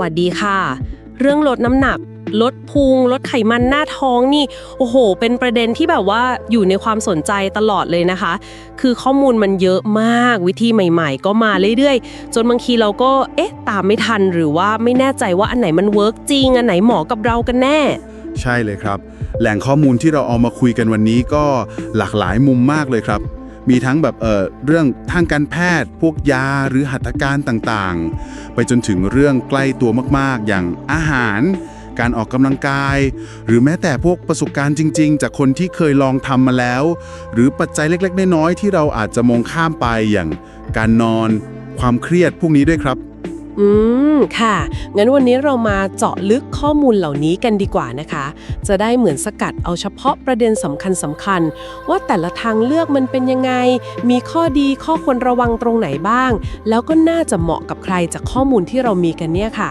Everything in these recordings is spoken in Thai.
วัสดีค่ะ เรื่องลดน้ำหนัก ลดพุง ลดไขมันหน้าท้องนี่ โอ้โห เป็นประเด็นที่แบบว่าอยู่ในความสนใจตลอดเลยนะคะ คือข้อมูลมันเยอะมากวิธีใหม่ๆ ก็มาเรื่อยๆ จนบางทีเราก็เอ๊ะตามไม่ทันหรือว่าไม่แน่ใจว่าอันไหนมันเวิร์กจริง อันไหนเหมาะกับเรากันแน่ ใช่เลยครับ แหล่งข้อมูลที่เราเอามาคุยกันวันนี้ก็หลากหลายมุมมากเลยครับ มีทั้งแบบเออเรื่องทางการแพทย์ พวกยาหรือหัตถการต่างๆ ไปจนถึงเรื่องใกล้ตัวมากๆ อย่างอาหาร การออกกำลังกาย หรือแม้แต่พวกประสบการณ์จริง ๆ จากคนที่เคยลองทำมาแล้ว หรือปัจจัยเล็กๆ น้อยๆที่เราอาจจะมองข้ามไปอย่างการนอน ความเครียดพวกนี้ด้วยครับ อืม ค่ะ งั้นวันนี้เรามาเจาะลึกข้อมูลเหล่านี้กันดีกว่านะคะ จะได้เหมือนสกัดเอาเฉพาะประเด็นสำคัญสำคัญ ว่าแต่ละทางเลือกมันเป็นยังไง มีข้อดีข้อควรระวังตรงไหนบ้าง แล้วก็น่าจะเหมาะกับใครจากข้อมูลที่เรามีกันเนี่ยค่ะ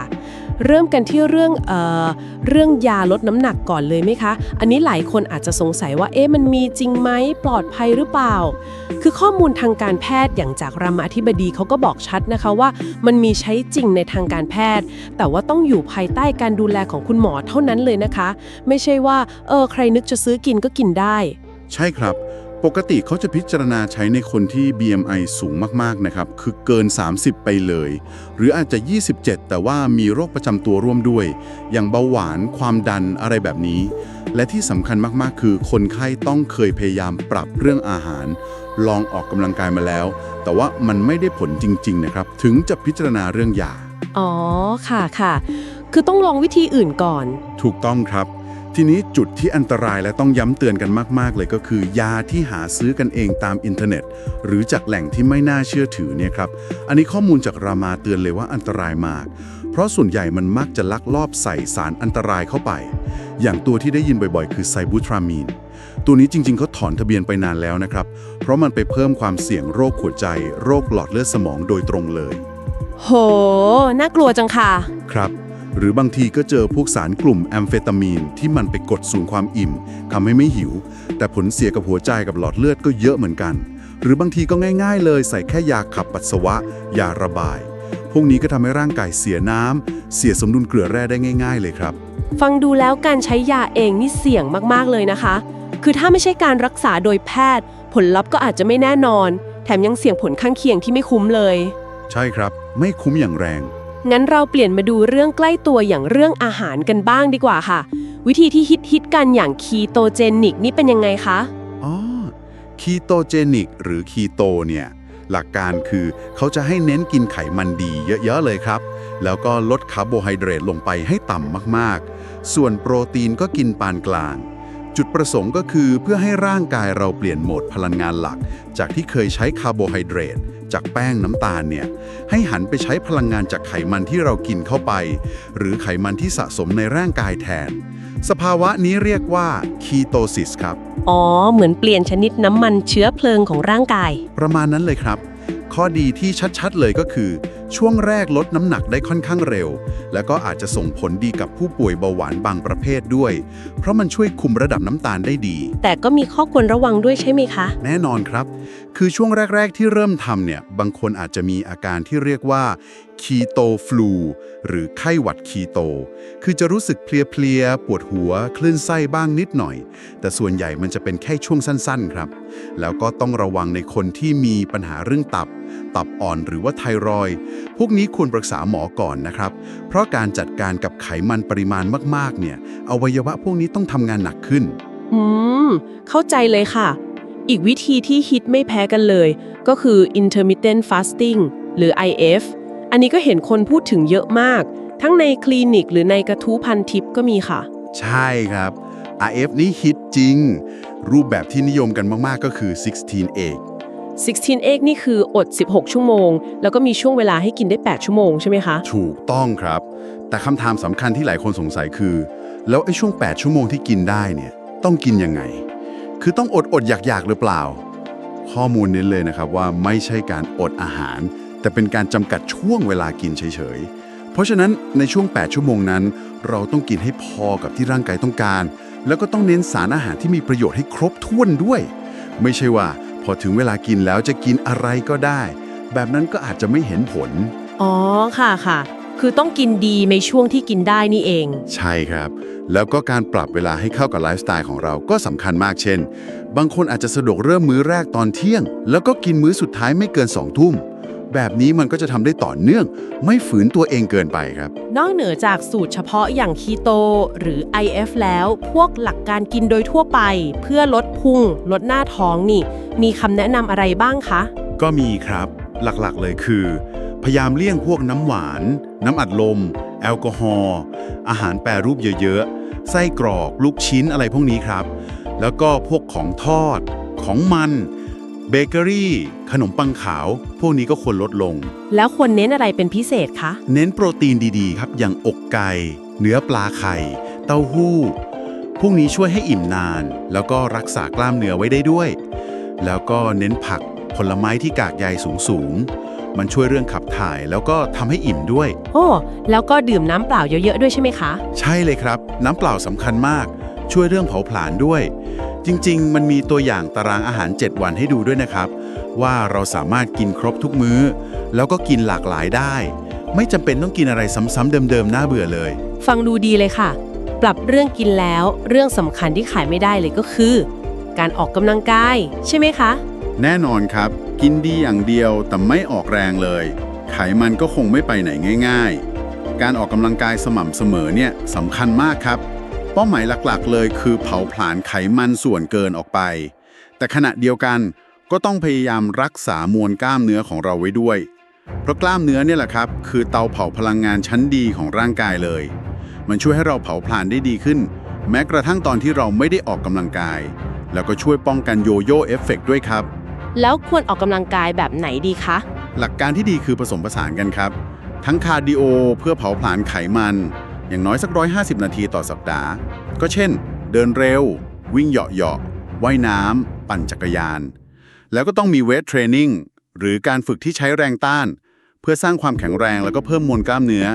เริ่มกันที่เรื่องเอ่อเรื่องยาลดน้ำหนักก่อนเลยไหมคะ อันนี้หลายคนอาจจะสงสัยว่าเอ๊ะมันมีจริงไหมปลอดภัยหรือเปล่า คือข้อมูลทางการแพทย์อย่างจากรามาธิบดีเขาก็บอกชัดนะคะว่า มันมีใช้จริงในทางการแพทย์ แต่ว่าต้องอยู่ภายใต้การดูแลของคุณหมอเท่านั้นเลยนะคะ ไม่ใช่ว่าเออใครนึกจะซื้อกินก็กินได้ ใช่ครับ ปกติเขาจะพิจารณาใช้ในคนที่ BMI สูงมากๆนะครับ คือเกิน 30 ไปเลย หรืออาจจะ 27 แต่ว่ามีโรคประจำตัวร่วมด้วย อย่างเบาหวานความดันอะไรแบบนี้ และที่สำคัญมากๆ คือคนไข้ต้องเคยพยายามปรับเรื่องอาหาร ลองออกกำลังกายมาแล้ว แต่ว่ามันไม่ได้ผลจริง ๆ นะครับ ถึงจะพิจารณาเรื่องยาอ๋อค่ะค่ะ คือต้องลองวิธีอื่นก่อน ถูกต้องครับ ทีนี้จุดที่อันตรายและต้องย้ำเตือนกันมาก ๆ เลยก็คือ ยาที่หาซื้อกันเองตามอินเทอร์เน็ต หรือจากแหล่งที่ไม่น่าเชื่อถือเนี่ยครับ อันนี้ข้อมูลจากรามาเตือนเลยว่าอันตรายมาก เพราะส่วนใหญ่มันมักจะลักลอบใส่สารอันตรายเข้าไป อย่างตัวที่ได้ยินบ่อยๆ คือไซบูทรามีน ตัวนี้จริงๆเขาถอนทะเบียนไปนานแล้วนะครับ เพราะมันไปเพิ่มความเสี่ยงโรคหัวใจ โรคหลอดเลือดสมองโดยตรงเลย โห น่ากลัวจังค่ะ ครับ หรือบางทีก็เจอพวกสารกลุ่มแอมเฟตามีนที่มันไปกดสูงความอิ่มทำให้ไม่หิว แต่ผลเสียกับหัวใจกับหลอดเลือดก็เยอะเหมือนกัน หรือบางทีก็ง่าย ๆ เลยใส่แค่ยาขับปัสสาวะ ยาระบาย พวกนี้ก็ทำให้ร่างกายเสียน้ำเสียสมดุลเกลือแร่ได้ง่าย ๆ เลยครับ ฟังดูแล้วการใช้ยาเองนี่เสี่ยงมากๆเลยนะคะ คือถ้าไม่ใช่การรักษาโดยแพทย์ ผลลัพธ์ก็อาจจะไม่แน่นอน แถมยังเสี่ยงผลข้างเคียงที่ไม่คุ้มเลย ใช่ครับ ไม่คุ้มอย่างแรง งั้นเราเปลี่ยนมาดูเรื่องใกล้ตัวอย่างเรื่องอาหารกันบ้างดีกว่าค่ะ วิธีที่ฮิตฮิตกันอย่างคีโตเจนิกนี่เป็นยังไงคะอ๋อคีโตเจนิกหรือคีโตเนี่ยหลักการคือเขาจะให้เน้นกินไขมันดีเยอะ ๆ เลยครับ แล้วก็ลดคาร์โบไฮเดรตลงไปให้ต่ำมากๆ ส่วนโปรตีนก็กินปานกลาง จุดประสงค์ก็คือเพื่อให้ร่างกายเราเปลี่ยนโหมดพลังงานหลัก จากที่เคยใช้คาร์โบไฮเดรต จากแป้งน้ำตาลเนี่ยให้หันไปใช้พลังงานจากไขมันที่เรากินเข้าไป หรือไขมันที่สะสมในร่างกายแทน สภาวะนี้เรียกว่าคีโตซิสครับ อ๋อ เหมือนเปลี่ยนชนิดน้ำมันเชื้อเพลิงของร่างกาย ประมาณนั้นเลยครับ ข้อดีที่ชัดๆเลยก็คือ ช่วงแรกลดน้ำหนักได้ค่อนข้างเร็ว แล้วก็อาจจะส่งผลดีกับผู้ป่วยเบาหวานบางประเภทด้วย เพราะมันช่วยคุมระดับน้ำตาลได้ดี แต่ก็มีข้อควรระวังด้วยใช่ไหมคะ แน่นอนครับ คือช่วงแรก ๆ ที่เริ่มทำเนี่ย บางคนอาจจะมีอาการที่เรียกว่าคีโตฟลูหรือไข้หวัดคีโต คือจะรู้สึกเพลียๆ ปวดหัว คลื่นไส้บ้างนิดหน่อย แต่ส่วนใหญ่มันจะเป็นแค่ช่วงสั้นๆ ครับ แล้วก็ต้องระวังในคนที่มีปัญหาเรื่องตับ ตับอ่อนหรือว่าไทรอยด์พวกนี้ควรปรึกษาหมอก่อนนะครับ เพราะการจัดการกับไขมันปริมาณมากๆ เนี่ย อวัยวะพวกนี้ต้องทำงานหนักขึ้น อืม เข้าใจเลยค่ะ อีกวิธีที่ฮิตไม่แพ้กันเลย ก็คือ intermittent fasting หรือ IF อันนี้ก็เห็นคนพูดถึงเยอะมาก ทั้งในคลินิกหรือในกระทู้พันทิปก็มีค่ะ ใช่ครับ RF นี่ฮิตจริง รูปแบบที่นิยมกันมาก ๆ ก็คือ 16 egg 16 egg นี่คืออด 16 ชั่วโมง แล้วก็มีช่วงเวลาให้กินได้ 8 ชั่วโมงใช่ไหมคะ ถูกต้องครับ แต่คำถามสำคัญที่หลายคนสงสัยคือ แล้วไอ้ช่วง 8 ชั่วโมงที่กินได้เนี่ยต้องกินยังไง คือต้องอดอดอยากอยากๆหรือเปล่า ข้อมูลเน้นเลยนะครับว่าไม่ใช่การอดอาหาร แต่เป็นการจำกัดช่วงเวลากินเฉยๆ เพราะฉะนั้นในช่วง 8 ชั่วโมงนั้น เราต้องกินให้พอกับที่ร่างกายต้องการ แล้วก็ต้องเน้นสารอาหารที่มีประโยชน์ให้ครบถ้วนด้วย ไม่ใช่ว่า พอถึงเวลากินแล้วจะกินอะไรก็ได้ แบบนั้นก็อาจจะไม่เห็นผล อ๋อค่ะค่ะ คือต้องกินดีในช่วงที่กินได้นี่เอง ใช่ครับ แล้วก็การปรับเวลาให้เข้ากับไลฟ์สไตล์ของเราก็สำคัญมากเช่น บางคนอาจจะสะดวกเริ่มมื้อแรกตอนเที่ยง แล้วก็กินมื้อสุดท้ายไม่เกิน2องทุ่ม แบบนี้มันก็จะทำได้ต่อเนื่อง ไม่ฝืนตัวเองเกินไปครับ นอกเหนือจากสูตรเฉพาะอย่างคีโต หรือ IF แล้ว พวกหลักการกินโดยทั่วไป เพื่อลดพุงลดหน้าท้องนี่ มีคำแนะนำอะไรบ้างคะ ก็มีครับหลักๆเลยคือ พยายามเลี่ยงพวกน้ำหวาน น้ำอัดลม แอลกอฮอล์อาหารแปรรูปเยอะๆ ไส้กรอก ลูกชิ้นอะไรพวกนี้ครับ แล้วก็พวกของทอด ของมัน เบเกอรี่ ขนมปังขาว พวกนี้ก็ควรลดลง แล้วควรเน้นอะไรเป็นพิเศษคะ เน้นโปรตีนดีๆ ครับ อย่างอกไก่ เนื้อปลาไข่ เต้าหู้ พวกนี้ช่วยให้อิ่มนาน แล้วก็รักษากล้ามเนื้อไว้ได้ด้วย แล้วก็เน้นผักผลไม้ที่กากใยสูงๆ มันช่วยเรื่องขับถ่ายแล้วก็ทำให้อิ่มด้วย โอ้ แล้วก็ดื่มน้ำเปล่าเยอะๆด้วยใช่ไหมคะ ใช่เลยครับ น้ำเปล่าสำคัญมาก ช่วยเรื่องเผาผลาญด้วย จริง ๆ มันมีตัวอย่างตารางอาหาร 7 วันให้ดูด้วยนะครับ ว่าเราสามารถกินครบทุกมื้อ แล้วก็กินหลากหลายได้ ไม่จำเป็นต้องกินอะไรซ้ำๆเดิมๆน่าเบื่อเลย ฟังดูดีเลยค่ะ ปรับเรื่องกินแล้วเรื่องสำคัญที่ขายไม่ได้เลยก็คือ การออกกำลังกาย ใช่ไหมคะ แน่นอนครับ กินดีอย่างเดียวแต่ไม่ออกแรงเลย ไขมันก็คงไม่ไปไหนง่าย ๆ การออกกำลังกายสม่ำเสมอเนี่ยสำคัญมากครับ เป้าหมายหลักๆ เลยคือเผาผลาญไขมันส่วนเกินออกไป แต่ขณะเดียวกันก็ต้องพยายามรักษามวลกล้ามเนื้อของเราไว้ด้วย เพราะกล้ามเนื้อเนี่ยแหละครับ คือเตาเผาพลังงานชั้นดีของร่างกายเลย มันช่วยให้เราเผาผลาญได้ดีขึ้น แม้กระทั่งตอนที่เราไม่ได้ออกกำลังกาย แล้วก็ช่วยป้องกันโยโย่เอฟเฟกต์ด้วยครับ แล้วควรออกกำลังกายแบบไหนดีคะ หลักการที่ดีคือผสมผสานกันครับ ทั้งคาร์ดิโอเพื่อเผาผลาญไขมัน อย่างน้อยสัก 150 นาทีต่อสัปดาห์ ก็เช่น เดินเร็ว วิ่งเหาะๆว่ายน้ำ ปั่นจักรยาน แล้วก็ต้องมีเวทเทรนนิ่งหรือการฝึกที่ใช้แรงต้าน เพื่อสร้างความแข็งแรงแล้วก็เพิ่มมวลกล้ามเนื้อ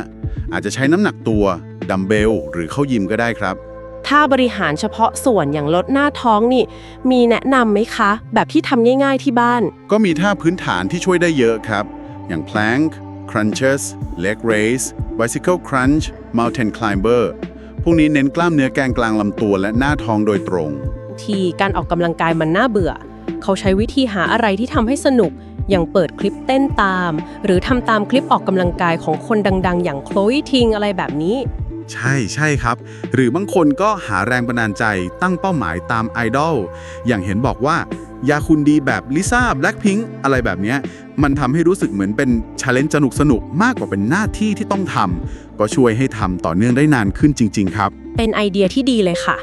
อาจจะใช้น้ำหนักตัวดัมเบลหรือเข้ายิมก็ได้ครับ ถ้าบริหารเฉพาะส่วนอย่างลดหน้าท้องนี่ มีแนะนำไหมคะ แบบที่ทำง่ายๆที่บ้าน ก็มีท่าพื้นฐานที่ช่วยได้เยอะครับ อย่าง plank crunches leg raise bicycle crunch mountain climber พวกนี้เน้นกล้ามเนื้อแกนกลางลำตัวและหน้าท้องโดยตรง ที่การออกกำลังกายมันน่าเบื่อ เขาใช้วิธีหาอะไรที่ทำให้สนุก อย่างเปิดคลิปเต้นตาม หรือทำตามคลิปออกกำลังกายของคนดัง ๆ อย่างโคล e ทิงอะไรแบบนี้ ใช่ใช่ครับ หรือบางคนก็หาแรงบันดาลใจตั้งเป้าหมายตามไอดอลอย่างเห็นบอกว่าอ ยาคุณดีแบบลิซ่าแบล็คพิงอะไรแบบนี้ มันทำให้รู้สึกเหมือนเป็นชาเลนจ์สนุกสนุกมากกว่าเป็นหน้าที่ที่ต้องทำก็ช่วยให้ทำต่อเนื่องได้นานขึ้นจริง ๆ ครับ เป็นไอเดียที่ดีเลยค่ะ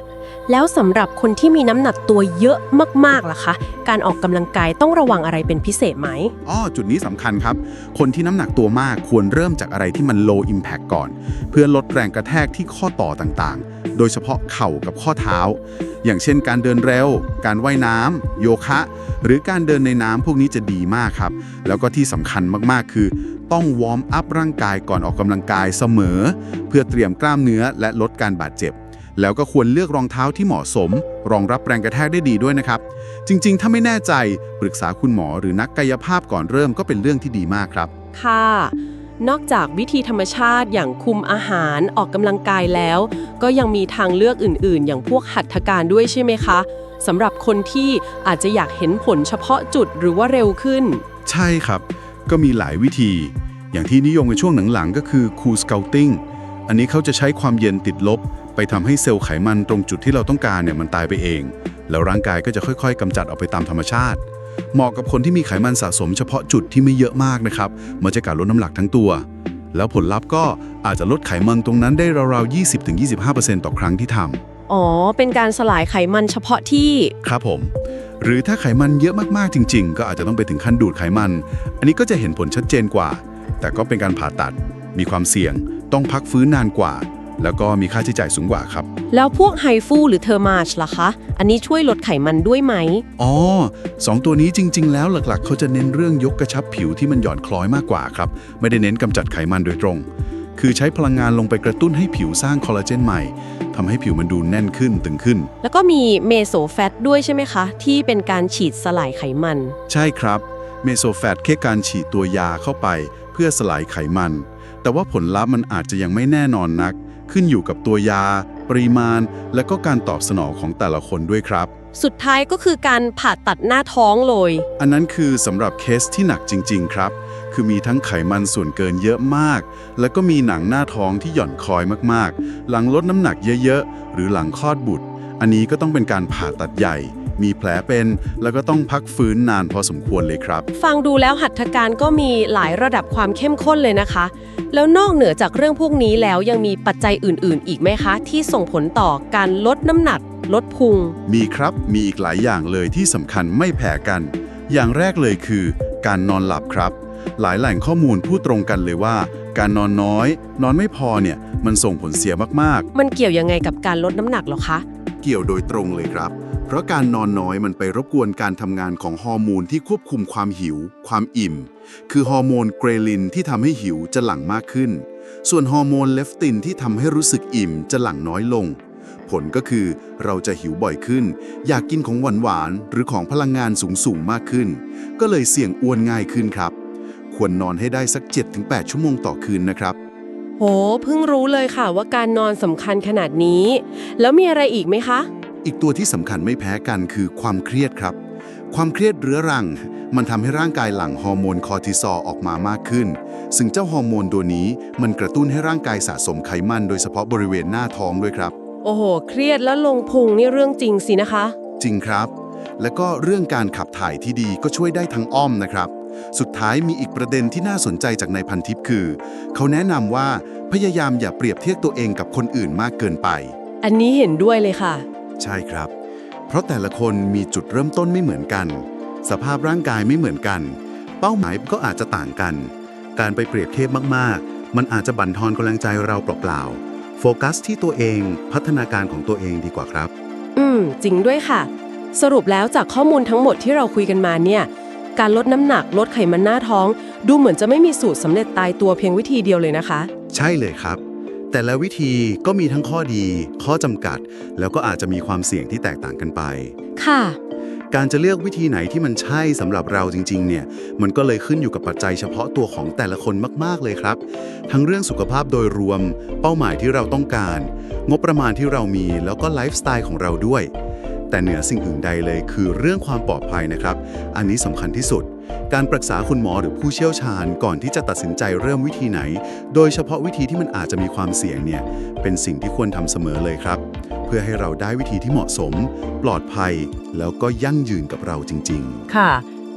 แล้วสำหรับคนที่มีน้ำหนักตัวเยอะมากๆล่ะคะ การออกกำลังกายต้องระวังอะไรเป็นพิเศษไหม อ้อจุดนี้สำคัญครับ คนที่น้ำหนักตัวมากควรเริ่มจากอะไรที่มัน low impact ก่อน เพื่อลดแรงกระแทกที่ข้อต่อต่างๆ โดยเฉพาะเข่ากับข้อเท้า อย่างเช่นการเดินเร็ว การว่ายน้ำโยคะ หรือการเดินในน้ำพวกนี้จะดีมากครับ แล้วก็ที่สำคัญมากๆ คือ ต้องวอร์มอัพร่างกายก่อนออกกำลังกายเสมอ เพื่อเตรียมกล้ามเนื้อและลดการบาดเจ็บ แล้วก็ควรเลือกรองเท้าที่เหมาะสม รองรับแรงกระแทกได้ดีด้วยนะครับ จริง ๆ ถ้าไม่แน่ใจปรึกษาคุณหมอหรือนักกายภาพก่อนเริ่มก็เป็นเรื่องที่ดีมากครับ ค่ะ นอกจากวิธีธรรมชาติอย่างคุมอาหารออกกำลังกายแล้ว ก็ยังมีทางเลือกอื่น ๆ อย่างพวกหัตถการด้วยใช่ไหมคะสำหรับคนที่อาจจะอยากเห็นผลเฉพาะจุดหรือว่าเร็วขึ้น ใช่ครับ ก็มีหลายวิธี อย่างที่นิยมในช่วงหลังๆก็คือ Cool Scouting อันนี้เขาจะใช้ความเย็นติดลบ ไปทำให้เซลล์ไขมันตรงจุดที่เราต้องการเนี่ยมันตายไปเอง แล้วร่างกายก็จะค่อย ๆกำจัดออกไปตามธรรมชาติ เหมาะกับคนที่มีไขมันสะสมเฉพาะจุดที่ไม่เยอะมากนะครับมันจะการลดน้ำหนักทั้งตัว แล้วผลลัพธ์ก็อาจจะลดไขมันตรงนั้นได้ราวๆ 20-25%ต่อครั้งที่ทำอ๋อ เป็นการสลายไขมันเฉพาะที่ ครับผม หรือถ้าไขมันเยอะมากๆจริง ๆ ก็อาจจะต้องไปถึงขั้นดูดไขมัน อันนี้ก็จะเห็นผลชัดเจนกว่า แต่ก็เป็นการผ่าตัด มีความเสี่ยง ต้องพักฟื้นนานกว่า แล้วก็มีค่าใช้จ่ายสูงกว่าครับ แล้วพวกไฮฟูหรือเทอร์มาชล่ะคะ อันนี้ช่วยลดไขมันด้วยไหม อ๋อสองตัวนี้จริง ๆ แล้วหลักๆ เขาจะเน้นเรื่องยกกระชับผิวที่มันหย่อนคล้อยมากกว่าครับ ไม่ได้เน้นกำจัดไขมันโดยตรง คือใช้พลังงานลงไปกระตุ้นให้ผิวสร้างคอลลาเจนใหม่ทำให้ผิวมันดูแน่นขึ้นตึงขึ้น แล้วก็มีเมโซแฟตด้วยใช่ไหมคะ ที่เป็นการฉีดสลายไขมัน ใช่ครับเมโซแฟตแค่การฉีดตัวยาเข้าไป เพื่อสลายไขมัน แต่ว่าผลลัพธ์มันอาจจะยังไม่แน่นอนนัก ขึ้นอยู่กับตัวยา ปริมาณ และก็การตอบสนองของแต่ละคนด้วยครับ สุดท้ายก็คือการผ่าตัดหน้าท้องเลย อันนั้นคือสำหรับเคสที่หนักจริง ๆ ครับ คือมีทั้งไขมันส่วนเกินเยอะมาก แล้วก็มีหนังหน้าท้องที่หย่อนคอยมากๆ หลังลดน้ำหนักเยอะๆ หรือหลังคลอดบุตร อันนี้ก็ต้องเป็นการผ่าตัดใหญ่ มีแผลเป็น แล้วก็ต้องพักฟื้นนานพอสมควรเลยครับ ฟังดูแล้วหัตถการก็มีหลายระดับความเข้มข้นเลยนะคะ แล้วนอกเหนือจากเรื่องพวกนี้แล้วยังมีปัจจัยอื่น ๆ อีกไหมคะ ที่ส่งผลต่อการลดน้ำหนัก ลดพุง มีครับมีอีกหลายอย่างเลยที่สำคัญไม่แพ้กัน อย่างแรกเลยคือ การนอนหลับครับ หลายแหล่งข้อมูลพูดตรงกันเลยว่า การนอนน้อย นอนไม่พอเนี่ยมันส่งผลเสียมากๆ มันเกี่ยวยังไงกับการลดน้ำหนักเหรอคะ เกี่ยวโดยตรงเลยครับ เพราะการนอนน้อยมันไปรบกวนการทำงานของฮอร์โมนที่ควบคุมความหิว ความอิ่ม คือฮอร์โมนเกรลินที่ทำให้หิวจะหลั่งมากขึ้น ส่วนฮอร์โมนเลฟตินที่ทำให้รู้สึกอิ่มจะหลั่งน้อยลง ผลก็คือเราจะหิวบ่อยขึ้น อยากกินของหวานๆหรือของพลังงานสูงๆมากขึ้น ก็เลยเสี่ยงอ้วนง่ายขึ้นครับ ควรนอนให้ได้สัก 7-8 ชั่วโมงต่อคืนนะครับโหเพิ่งรู้เลยค่ะว่าการนอนสำคัญขนาดนี้ แล้วมีอะไรอีกไหมคะ อีกตัวที่สำคัญไม่แพ้กันคือความเครียดครับ ความเครียดเรื้อรัง มันทำให้ร่างกายหลั่งฮอร์โมนคอร์ติซอลออกมามากขึ้น ซึ่งเจ้าฮอร์โมนตัวนี้มันกระตุ้นให้ร่างกายสะสมไขมัน โดยเฉพาะบริเวณหน้าท้องด้วยครับ โอ้โห เครียดแล้วลงพุงนี่เรื่องจริงสินะคะ จริงครับ แล้วก็เรื่องการขับถ่ายที่ดีก็ช่วยได้ทั้งอ้อมนะครับ สุดท้ายมีอีกประเด็นที่น่าสนใจจากนายพันทิพย์คือ เขาแนะนำว่าพยายามอย่าเปรียบเทียบตัวเองกับคนอื่นมากเกินไป อันนี้เห็นด้วยเลยค่ะ ใช่ครับ เพราะแต่ละคนมีจุดเริ่มต้นไม่เหมือนกัน สภาพร่างกายไม่เหมือนกัน เป้าหมายก็อาจจะต่างกัน การไปเปรียบเทียบมากๆ มันอาจจะบั่นทอนกำลังใจเราเปล่าๆ โฟกัสที่ตัวเองพัฒนาการของตัวเองดีกว่าครับ อืม จริงด้วยค่ะ สรุปแล้วจากข้อมูลทั้งหมดที่เราคุยกันมาเนี่ย การลดน้ำหนักลดไขมันหน้าท้อง ดูเหมือนจะไม่มีสูตรสำเร็จตายตัวเพียงวิธีเดียวเลยนะคะ ใช่เลยครับ แต่ละวิธีก็มีทั้งข้อดี ข้อจำกัด แล้วก็อาจจะมีความเสี่ยงที่แตกต่างกันไป ค่ะ การจะเลือกวิธีไหนที่มันใช่สำหรับเราจริง ๆ เนี่ย มันก็เลยขึ้นอยู่กับปัจจัยเฉพาะตัวของแต่ละคนมากๆเลยครับ ทั้งเรื่องสุขภาพโดยรวม เป้าหมายที่เราต้องการ งบประมาณที่เรามี แล้วก็ไลฟ์สไตล์ของเราด้วย แต่เหนือสิ่งอื่นใดเลยคือเรื่องความปลอดภัยนะครับ อันนี้สำคัญที่สุด การปรึกษาคุณหมอหรือผู้เชี่ยวชาญก่อนที่จะตัดสินใจเริ่มวิธีไหน โดยเฉพาะวิธีที่มันอาจจะมีความเสี่ยงเนี่ยเป็นสิ่งที่ควรทำเสมอเลยครับ เพื่อให้เราได้วิธีที่เหมาะสม ปลอดภัย แล้วก็ยั่งยืนกับเราจริง ๆ ค่ะ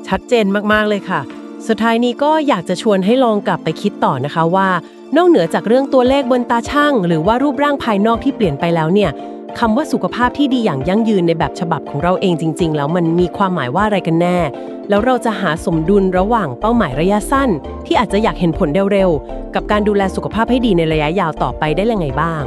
ชัดเจนมากๆเลยค่ะ สุดท้ายนี้ก็อยากจะชวนให้ลองกลับไปคิดต่อนะคะว่า นอกเหนือจากเรื่องตัวเลขบนตาช่าง หรือว่ารูปร่างภายนอกที่เปลี่ยนไปแล้วเนี่ย คำว่าสุขภาพที่ดีอย่างยั่งยืนในแบบฉบับของเราเองจริง ๆ แล้วมันมีความหมายว่าอะไรกันแน่ แล้วเราจะหาสมดุลระหว่างเป้าหมายระยะสั้น ที่อาจจะอยากเห็นผลเร็วๆ กับการดูแลสุขภาพให้ดีในระยะยาวต่อไปได้ยังไงบ้าง